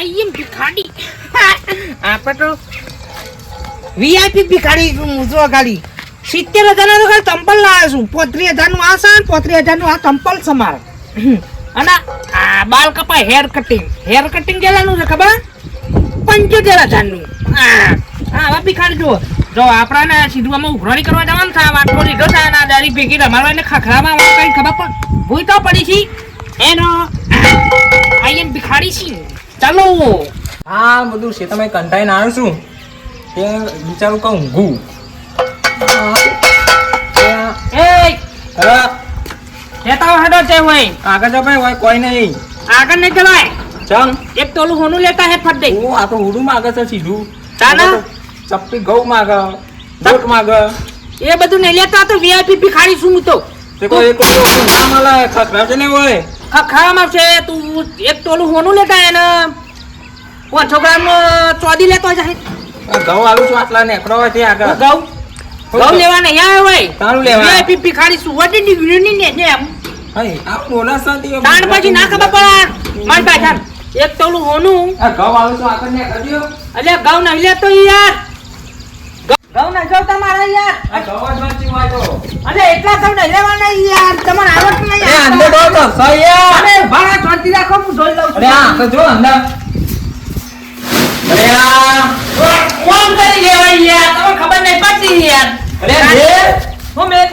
આઈ એમ ભિખાડી આપણે તો વીઆઈપી ભિખાડી છું જો ગાડી સિત્તેર હજાર નો ખાલી ચંપલ લાવ્યો છું. પોત્રીસ હજારનું આ છે પોત્રીસ હજારનું આ ચંપલ છે મારે અને આ બાલ કપાય હેર કટિંગ હેર કટિંગ કેટલાનું છે ખબર? પંચોતેર હજારનું હા આવા ભિખારી જુઓ. જો આપણાને સીધું આમાં ઉઘરાણી કરવા જવાનું થાય વાટકો લીધો થાય ના દારી ભેગી રમાડવા એટલે ખખડામાં કઈ ખબર પણ ભૂઈ તો પડી છે. એનો આઈ એમ ભિખારી છે. ચાલો. હા બધું છે તમે કંટાઈને આવ્યો છું. કે બિચારું કહું ઊંઘું લેતા હડો છે હોય. આગળ જો ભાઈ હોય કોઈ નહીં. આગળ નહીં ચલાય ચમ. એક તોલું હોનું લેતા હે ફટ દે. હું આ તો હુડું માગે છે સીધું. તાના? ચપ્પી ઘઉં માગે બોટ માગે. એ બધું નહીં લેતા તો વીઆઈપી ભિખારી છું હું તો. તે કોઈ વસ્તુ ના મળે ખખડાવશે ને હોય. ખાવામાં છે તું એક તોલું હોનું લેતા એને પાંચસો ગ્રામ ચોદી લેતો જાય ઘઉં આલું છું આટલા નેકડો હોય તે આગળ. ઘઉં? ઘઉં લેવા નહીં આવે ભાઈ તારું લેવા વીઆઈપી ભિખારી સુવાટી ડિગ્રી ની ને એમ. આ બોનસ હતી તાણ પછી ના ખબર પડે. માર પાછા એક તોલું હોનું. ઘઉં આલું છું આગળ ને કરજો ઘઉં નહીં લેતો યાર. ઘઉં યાર. ઘઉં જ એટલા ઘઉં યાર. તમારે આવડતું નહીં અરે અંદર ડોળ તો સહી યાર. અરે ભાડા ચોંટી રાખો હું જોઈ લઉં અરે આ તો જો અંદર. અરે આ. કોણ કરી લેવાય યાર? તમને ખબર નહીં પડતી યાર. અરે હું મેં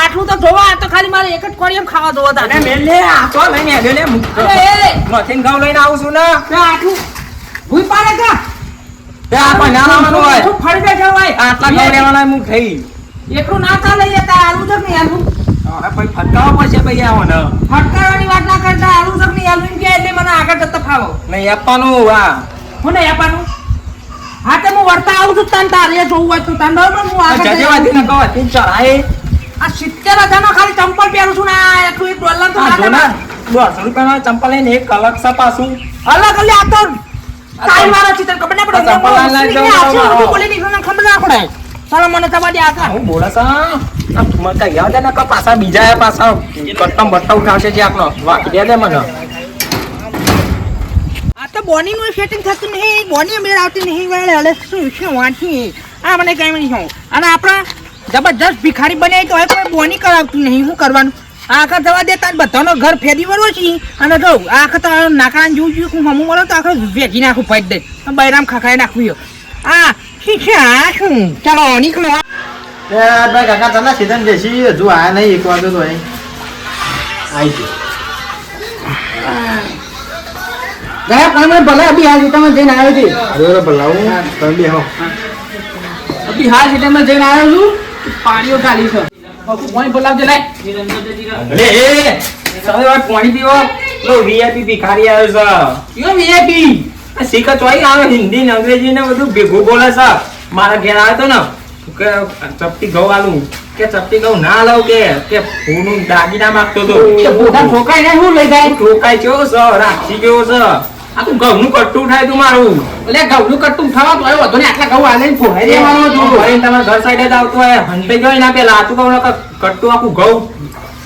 આટલું તો જોવા આ તો ખાલી મારે એક જ કોળિયમ ખાવા જોવા તા મેં લે આ તો લઈને આવ્યો લે. મુક તો. અરે ઘઉં લઈને આવું છું ને આટલું. ભૂઈ પાડે કા? આ કોઈ ના લાવવાનું હોય. શું ફરી બેઠા હોય. આટલા ઘઉં લેવાના મુક થઈ એકલું ના ચાલે આલુ જગ નહીં આલુ ફટકાવો પડશે પછી આવો ને. વાત ના કરતા આલુ જગ નહીં આલુ કે એટલે મને આગળ જતા ફાવો. નહીં આપવાનું આ હું નહીં આપવાનું? હા તે હું વળતા આવું છું તાન તારે જોવું હોય તો તાન બરાબર હું આગળ જઈ જજેવાથી આવું. કહો હતી ચડાય આ સિત્તેર હજારનો ખાલી ચંપલ પહેરું છું ને આ એટલું એક ડોલર તો ના. દોઢસો ચંપલ લઈને એક કલાક છે અલગ અલગ આ તો તારી વાળો છે તને ખબર ના પડે આ ચંપલ લાલ લાલ મુસ્લિમ જવું આ છે, મારો. ઊંધું બોલી નીકળ્યું ને ખબર ના પડે. ચાલો મને તમારી આગળ હું બોલે છે મને કઈ યાદ ને કે પાછા બીજા પાછા. કટ્ટમ બટ્ટા ઉઠાવશે જે આપણો વાકી દે દે મને. આ તો બોની નું સેટિંગ થતું નહીં બોની મેળ આવતી નહીં વળે હલે શું શું વાંચી. આ મને કઈ નહીં. અને આપણા જબરજસ્ત ભિખારી બને તો હવે કોઈ બોની કરાવતું નહીં. શું કરવાનું? આખા જવા દે તાર બધાનો ઘર ફેરી વળો છે અને જો આખા તો નાકાન જોઉં છું હું હમું મળો તો આખો વેચી નાખું ફાઈટ દે બૈરામ ખખાઈ નાખું યો. આ શી છે આ શું? ચાલો નીકળો. ભાઈ કાકા તને સીધન જઈશી હજુ આ નહીં એક વાગ્યો તો અહીં. આવી ગયો. ગયા પણ ભલે અભી હાલ તમે જઈને આવ્યો છે. અરે ભલાવું. તમે બી હો અભી હાલ તમે જઈને આવ્યો છું. પાણીઓ ખાલી છે. પાણી બોલાવજે પાણી પીવો. વીઆઈપી ભિખારી આવ્યો વીઆઈપી આવે હિન્દી ને અંગ્રેજી ને બધું ભેગું બોલે છે. મારા ઘેર આવ્યો તો ને કે ચપટી ઘઉં આલું. કે ચપટી ઘઉં ના લઉં કે કે ફૂનું દાગીના માગતો તો. ઠોકાઈ ને શું લઈ જાય? ટોકાઈ કેવો છે? રાખી કેવો છે. આ તું ઘઉંનું કટ્ટું થાય તું મારું. એટલે ઘઉંનું કટ્ટું થવા તો આવ્યો ને આટલા ઘઉં આલે ફોડાઈ દેવાનો તું. ભરીને તમારા ઘર સાઈડે જ આવતો હોય હંતે ગયો ના પેલા. આતું કહું નકર કટ્ટું આખું ઘઉં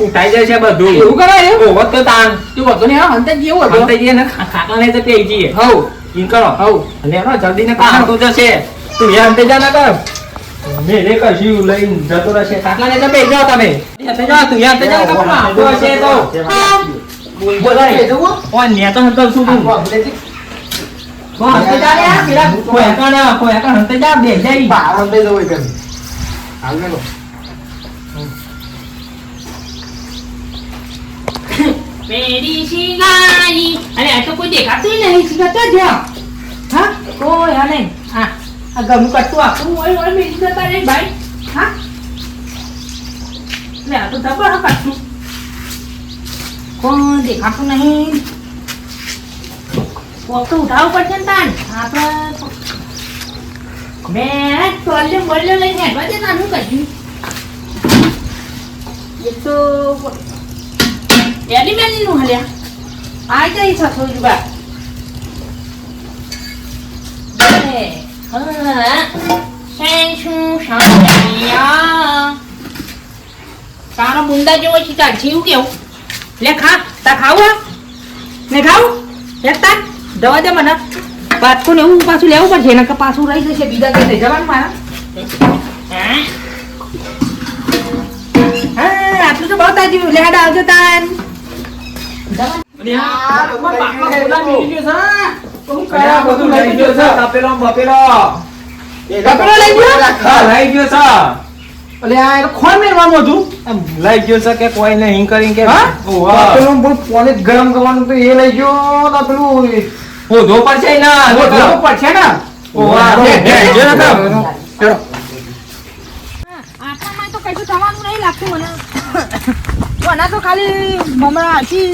ઉઠાઈ જાય છે બધું. એવું કરાય? એવું? ઓહો તો તાન તું વધુ ને હંતે જેવો હતો. હંતે જઈએ ને ખા- ને તો આઈ જઈએ. હઉ ઈન કરો. હવ. લે રો જલ્દી ને કામ તો જશે. તું એ હંતે જા ના કર મેરે કશું લઈને જતો રહેશે. ખાટલા ને તમે જાઓ તમે. જાઓ તું યાર હંતે જા તો હશે તો. બોલાય. ઓન ને તો હંતે શું તું ઓ હંતે જા લે પેલા કોઈ કાના કોઈ કાના હંતે જા બે જઈ બાર થઈ જવું એક હાલ મેલો. મેરી શિગાઈ અરે આ તો કોઈ દેખાતું નહીં શિગાતો જ્યાં હા? કોઈ હા નહીં. હા. આ ગમું કટતું આખું હોય હોય મેરી જતા નહીં ભાઈ હા? લે આ તો હા કટતું કોઈ દેખાતું નહીં? પોક તો પડશે ને તાન આપણે મેં ટોલ્યો બોલ્યો લઈને હેડવા દે તાનું કહ્યું એક તો એની મેલી નું હલ્યા. આ જઈ શકો બા તારા મુંડા જેવો છે તાર જીવ કેવું? લે ખા તા ખાવું? ને ખાવું લેતા દવા દે મને પાછું ને એવું પાછું લેવું પડશે એના પાછું રહી જશે બીજા કઈ લઈ જવાનું મારા હા આટલું તો બહુ તાજ્યું લેડા આવજો તાન કયા લઈ ગયો લઈ ગયો અલે આ એને ખોણ મેળવાનું હતું. એમ લઈ ગયો છે કે કોઈ ને હિંગ કરીને કે હા? ઓહો. પેલું બોલ પોને ગરમ કરવાનું તો એ લઈ ગયો ના પેલું હોધો પડશે ને હોધો. ધો પડશે ને? ઓહો, હે, હે, જે ને તો. ચલો. આટલામાં તો કશું થવાનું નહીં લાગતું મને. મને તો ખાલી હમણાં હજી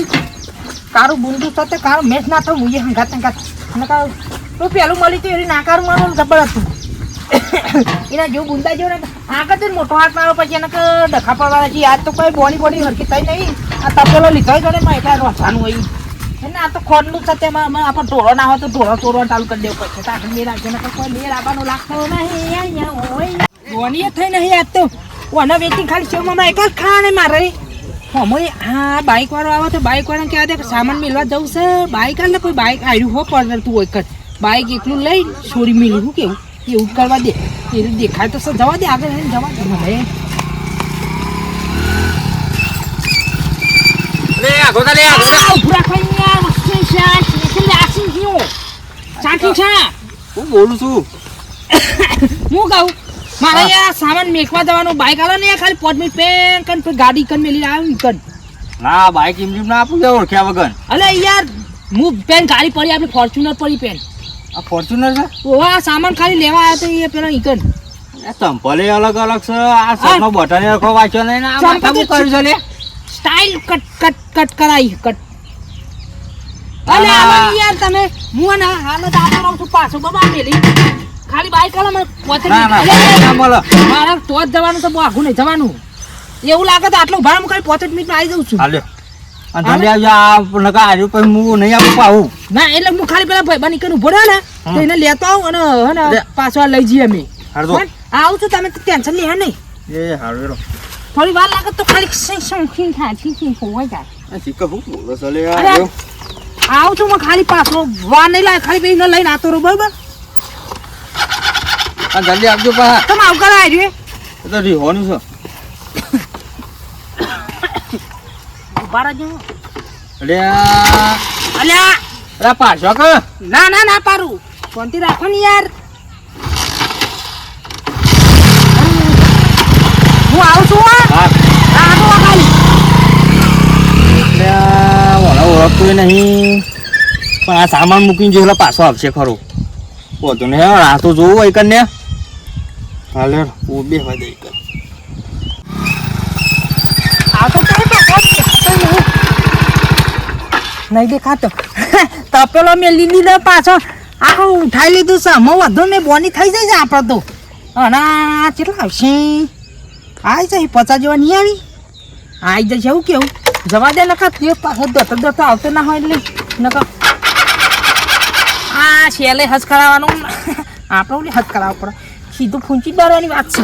કારું બુંદુ સાથે કારું મેચ ના થયું એ હંગાત હંગાત મને કહું તો પેલું મળી તો એ નાકારું મારું જબર હતું. એના જેવું બુંદા જેવું ને આગળ તો મોટો હાથ મારો પછી એને ડખા પડવાના છે આજ તો કોઈ બોડી બોડી હરકી થઈ નહીં. આ તપેલો લીધો જ માં એટલે રોસાનું હોય. એને આ તો ખોરનું છે, તેમાં આપણે ઢોળો ના હોય તો ઢોળો ચોરવા ચાલુ કરી દેવું પડશે. તો આપણે મેળ આવશે કોઈ મેળ આવવાનું લાગતો નહીં. ધોનીએ થઈ નહીં આજ તો. ઓના વેચી ખાલી શિવમાં એક જ ખાણે મારે. અમે હા બાઇક વાળો આવે તો બાઇક વાળા કહેવા દે સામાન મેળવા જવું છે. બાઇક આલે કોઈ બાઇક આવ્યું હો પડતું હોય કર. બાઇક એકલું લઈ છોડી મેળવું કેવું? એવું કરવા દે. એ દેખાય તો જવા દે આગળ જવા દે. છે હું બોલું છું. હું કહું? મારે અહીંયા સામાન મેકવા જવાનું. બાઇક આલો ને ખાલી પોટ મિનિટ પેન કન ગાડી કન મેલી આવી કન. ના ના આપું ઓળખ્યા વગર. અલે યાર હું પેન ગાડી પડી આપણે ફોર્ચ્યુનર પડી પેન. આ ફોર્ચ્યુનર છે? ઓવા સામાન ખાલી લેવા આવ્યા તો એ પેલા ઈકન. આ અલગ અલગ છે. આ શર્ટનો બટન આખો વાંચ્યો નહીં આ ચંપલ માથામાં કર્યું છે સ્ટાઇલ કટ કટ કટ કરાઈ કટ અલે ના. યાર તમે. હું ને હાલ જ આવતો રહું છું પાછો બબા મેલી. ખાલી બાઈક આલા મને પોતે ના મળે મારે તો જવાનું તો બહુ આઘું નહીં જવાનું. એવું લાગે તો આટલું ભાડું ખાલી પોતે મિનિટમાં આવી જાઉં છું. હાલ્યો. અને જલ્દી આવજો નકા આવ્યું પછી હું નહીં આપું પાવું ના એટલે હું ખાલી પેલા ભાઈ બની કરીને રહ્યો ને તો એને લેતો આવું અને હે પાછો લઈ જઈએ અમે. હારજો આવું છું તમે ટેન્શન લે નહીં. એ હારું થોડી વાર લાગે તો ખાલી સિંગ થાય સિંગ હોય જાય. હું બોલો આ આવું છું હું ખાલી પાછો વાર નહીં લાગે ખાલી પેલી લઈને આતો રહું બરોબર? જલ્દી આપજો પા તમે આવકાર આવી તો રીહોનું છે. ઊભા રહેજો. અરે અલ્યા. અરે પાછો કે. ના ના ના પારું શાંતિ રાખો ને યાર. હું આવું છું હા. હા. ખાલી એટલે ઓળખતું નહીં. પણ આ સામાન મૂકીને જોયેલા પાછો આવશે ખરો. વધુ ને આ તો જોવું હોય કને. હાલે બે હોય કર. આ તો કોણ દેખાતો નહીં. નહીં દેખાતો. તપેલો મેં લીધી દો પાછો. આખું ઉઠાઈ લીધું છે. હમો વધુ મેં બોની થઈ જાય છે આપણે તો. અને કેટલા આવશે? આવી જાય, પચાસ જેવા નહીં આવી? આવી જશે એવું કેવું? જવા દે નકા તે પાછો દતો દતો આવતો ના હોય એટલે. નકા આ શેલે હજ કરાવવાનું આપણે ઓલી હજ કરાવવું પડે. સીધું ફૂંચી ડરવાની વાત છે.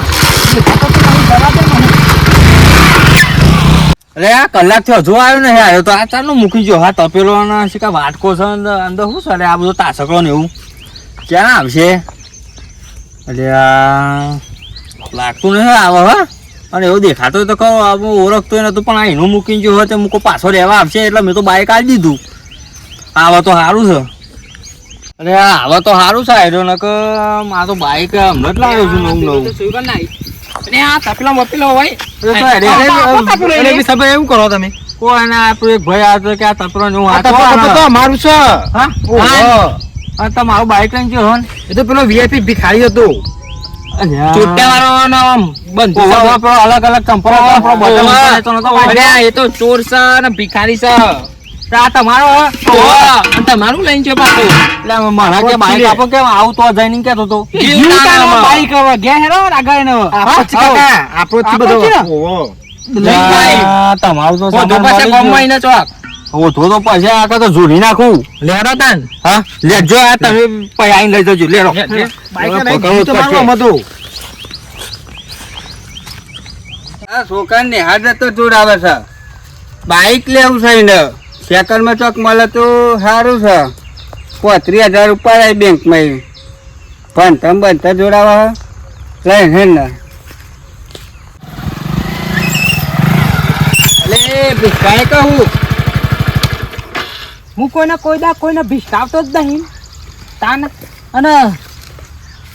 જવા દે મને. અરે આ કલાકથી હજુ આવ્યો ને આવ્યો તો આ ચાલુ મૂકી ગયો હા, તપેલો અને શીખા વાટકો છે અંદર શું છે? આ બધું તાસકડો ને એવું. ક્યાં આવશે? આ લાગતું નહીં આવે, હા? અને એવું દેખાતો તો કહો હું ઓળખતો નતું પણ આ એનું મૂકીને જો હોય તો મૂકો, પાછો રહેવા આવશે, એટલે મેં તો બાઇક આપી દીધું. આવા તો સારું છે. અરે આવા તો સારું છે, આયરો ને કે આ તો બાઈક હમણાં જ લાવ્યો છું નવું નવું. અને આ તપેલો બપેલો હોય અરે તો અરે, અરે, અરે, બી સાહેબ એવું કરો તમે કોઈ આપણું એક ભાઈ આવતો કે આ તપરો ને હું હાથ વાળો. અમારું છે હા? હા. તમારું બાઈક લઈને ગયો હન? એ તો પેલો વીઆઈપી ભિખારી હતો. અલગ અલગ. અરે એ તો ચોર છે ને ભિખારી છે આ તમારો હે? ઓહો, અને તમારું લઈને છે પાછું. એટલે મારા કે બાઈક આપો કેમ? આવું તો જઈને કહેતો હતો બાઈક હવે. ગયા હેરો આગળ ને આપણો જ કાકા, આપણો જ આપણો જ છે? ઓહો. તમારું તો સામાન પાસે મળી ગામમાં ચોક. ઓધો તો પછી આ તો ઝૂલી નાખું. લેરો તાન. હા? લેજો આ તમે પૈસા લઈ જજો. લેરો. લે, લે. બાઈક તો જોડાવે આ છોકરાને નિહાળ તો જોર આવે છે. બાઈક લેવું છે એને. સેકન્ડમાં ચોક મળે તો સારું છે. પોત્રીસ હજાર ઉપર આવી બેંકમાં પણ તમે બધા જોડાવા લઈ હે ને ભીખાએ કહું. હું કોઈને કોઈ દા કોઈને ભિસ્કાવતો જ નહીં. તાન અને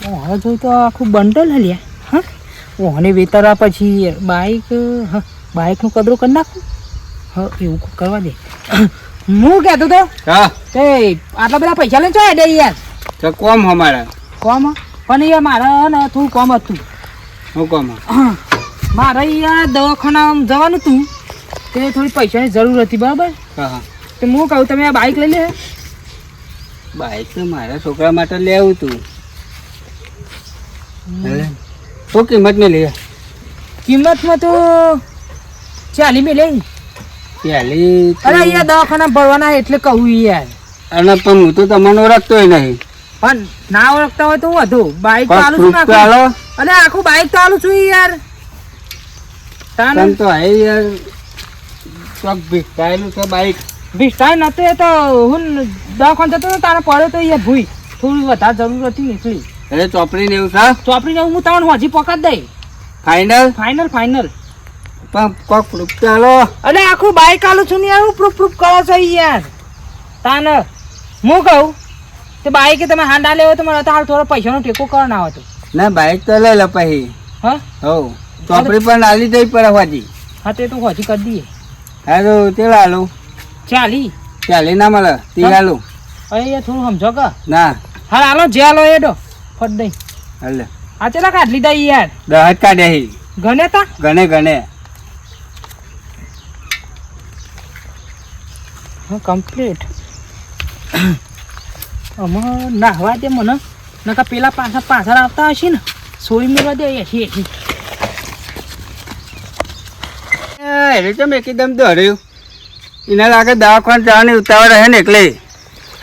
હવે જોઈ તો આખું બંડલ હલ્યા હા? ઓહને વેતરવા પછી બાઈક, હા, બાઈકનું કદરું કરી નાખું? હા, એવું કરવા દે હું કહેતો તો હા. તે આટલા બધા પૈસા લઈને ચોય દે યાર? તો કોમ અમારા કોમ? પણ યાર મારે ને થોડું કોમ હતું. હું કોમ? મારે યાર દવાખાના જવાનું હતું. તે થોડી પૈસાની જરૂર હતી બરાબર? હા હા. તો હું કહું તમે આ બાઈક લઈ લે. બાઈક તો મારા છોકરા માટે લેવું તું. તો શું કિંમત મેં લે? કિંમતમાં તો ચાલી મેં લઈ. પહેલી અરે અહીંયા દવાખાના ભરવાના એટલે કહું યાર. અને પણ હું તો તમને ઓળખતોય નહીં. પણ ના ઓળખતા હોય તો હું વધુ. બાઈક તો આલું છું. આલો. આખું બાઈક તો આલું છું યાર. તાન તો હે યાર. ચોક ભીખાયેલું છે બાઈક. ભીષ્ટાય નતો એ તો હું દવાખાને જતો તારે પડ્યો તો યાર ભૂઈ. થોડી વધારે જરૂર હતી નીકળી. એટલે ચોપડી ને એવું છે ચોપડી હું તમને હજી પકડ દઈ ફાઇનલ ફાઇનલ ફાઇનલ પણ કોક proof તો અરે આખું બાઈક આલું છું ને યાર હું પ્રૂફ પ્રૂફ કરો છો યાર. તાન હું કહું તે બાઈક તમે હાંડા લેવો તો મને તો હાલ થોડો પૈસાનો ટેકો કરો ના હતો ના બાઈક તો લઈ લો પછી. હા? હવ ચોપડી પણ આલી જઈ પડે હોજી. હા તે તો હજી કરી દઈએ. હા તો તે લાલું. ચાલી. ચાલી ના મળે તે. લાલું. અરે યાર થોડું સમજો કે. ના. હા હાલો જે હાલો એડો ફટ દઈ. હલે. આ ચેલા કાઢ લીધા યાર? દહત કાઢ્યા હી. ગણે તા? ગણે ગણે. કમ્પ્લીટ આમાં નાહવા દે મને. નકા પેલા પાછા પાછળ આવતા હશે ને સોય મેળવા દે એસી એસી. એ તો મેં એકદમ દોડ્યું. એના લાગે દવાખાને જવાની ઉતાવળ રહે ને એટલે.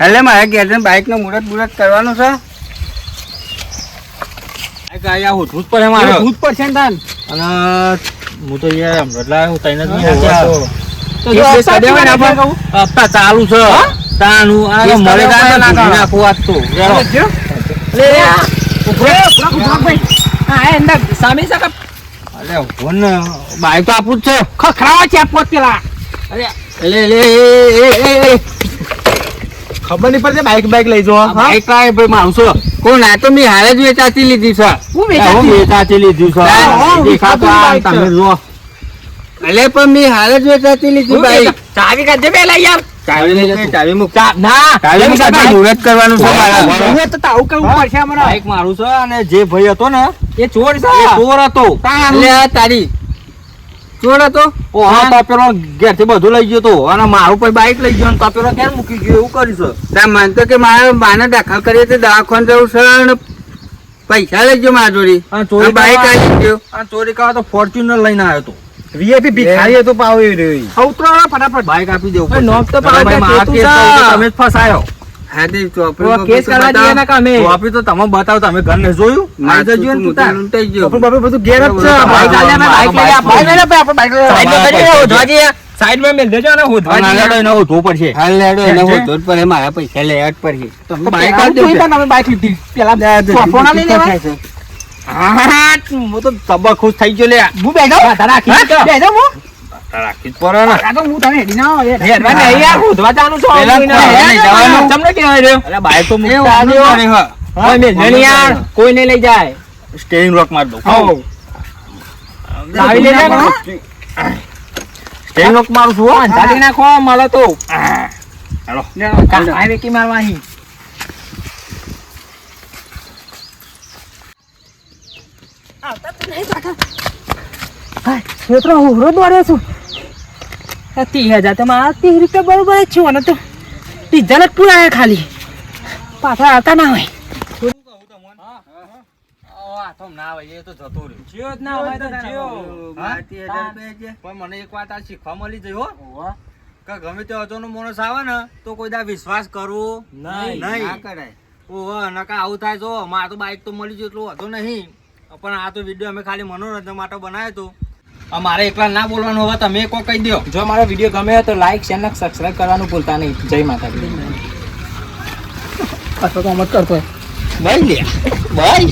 એટલે મારે ઘેર બાઇકનું મુહૂર્ત મુહૂર્ત કરવાનું છે. આયા હોઠવું જ પડે મારે. ભૂત પડશે ને તાન. અને હું તો યાર હમણાં હું તઈને જ જો હપ્તા ચાલુ છે. તાનું આ મળે. નાખું તો. જો. સામે અરે બાઈક તો આપું જ છે. ખખરાવા છે પોત પેલા અરે એ એ ખબર નહીં પડતી બાઈક બાઈક લઈ જવા બાઈક લાય ભાઈ મારું છે કોણ આ તો મેં હારે જ વેચાતી લીધી છે. હું વેચાતી? લીધી છે. દેખાતો તમે જુઓ. એટલે પણ મેં હાલ જ વેચાતી લીધી ભાઈ ચાવી કાઢજે પેલા યાર. ચાવી ચાવી મૂક. ના. ચાવી મૂક આ મુહૂર્ત કરવાનું છે મારે તો તાવું કરવું પડશે અમારે બાઈક મારું છે અને જે ભાઈ હતો ને એ ચોર છે. એ ચોર હતો. આ તારી. ચોર હતો? ઓ હા તો ઘેરથી બધું લઈ ગયો તો. અને મારું પણ બાઈક લઈ ગયો અને તો પેલો ક્યાં મૂકી ગયો એવું કર્યું છે. તા માનતો કે મારે બાને દાખલ કરીએ તો દવાખાને જવું છે અને પૈસા લઈ ગયો મારા જોડી. અને ચોરી બાઈક આવી ગયો. ચોરી કરવા તો ફોર્ચ્યુનર લઈને આવ્યો તો. વીઆઈપી ભિખારી હતો પાવ એ રહ્યો. ઉતરો ફટાફટ બાઈક આપી દેવું ભાઈ, તો છે. તો તમે જ ફસાયો. હા તે તો ને તો તો ને ને તું છે. આલ્યા મેં મેલ દેજો અને હોધવા અને જઈએ. આને લઈને ઊભો પડશે. હાલ લેડો એને છે? હોતો જ મારા પૈસા લેવા જ પડે તમે બાઈક બાઈક તમે બાઈક લીધી? પેલા ચોપડો લઈ લેવાય? હા, હું તો તબ્બા ખુશ થઈ ગયો લે. હું બેઠો? રાખી બેઠો હું? રાખી જ પડે ને. આ હું તમે હેડી ના આવો. ઘેરમાં નહીં યાર, હોધવા જવાનું છે. પેલા કોઈને કોઈને નહીં જવાનું. તમને કહેવાય રહ્યો? અરે બાઈક તો એ આવ્યો. હા. કોઈ મેલ યાર, કોઈ નહીં લઈ જાય. સ્ટેરિંગ લોક માર દઉં. લઈ સ્ટેરિંગ લોક મારું છું હો. નાખો મળે તો. હેલો. મારવાની છોકરો ઉભરો દોડ્યો છું. આ ત્રીસ હજાર તો મારા ત્રીસ રૂપિયા બરોબર જ છું અને તો ડીઝલ જ પૂરા ખાલી. પાછા આવતા ના હોય. મને એક વાત આ શીખવા મળી જઈ હો. કે ગમે તે અજાણો માણસ આવે ને તો કોઈ દા વિશ્વાસ કરવો નહીં. ના નહીં કરાય. ઓહો નકા આવું થાય જો મારે તો બાઈક તો મળી ગયું એટલું હતો નહીં. પણ આ તો વીડિયો અમે ખાલી મનોરંજન માટે બનાવ્યો હતો. આ મારે એકલા ના બોલવાનું હવે તમે કોઈ કહી દો જો મારો વીડિયો ગમે તો લાઈક શેર ને સબસ્ક્રાઇબ કરવાનું ભૂલતા નહીં. જય માતાજી. પાછો તો અમત જ કરતો ભાઈ લે. ભાઈ.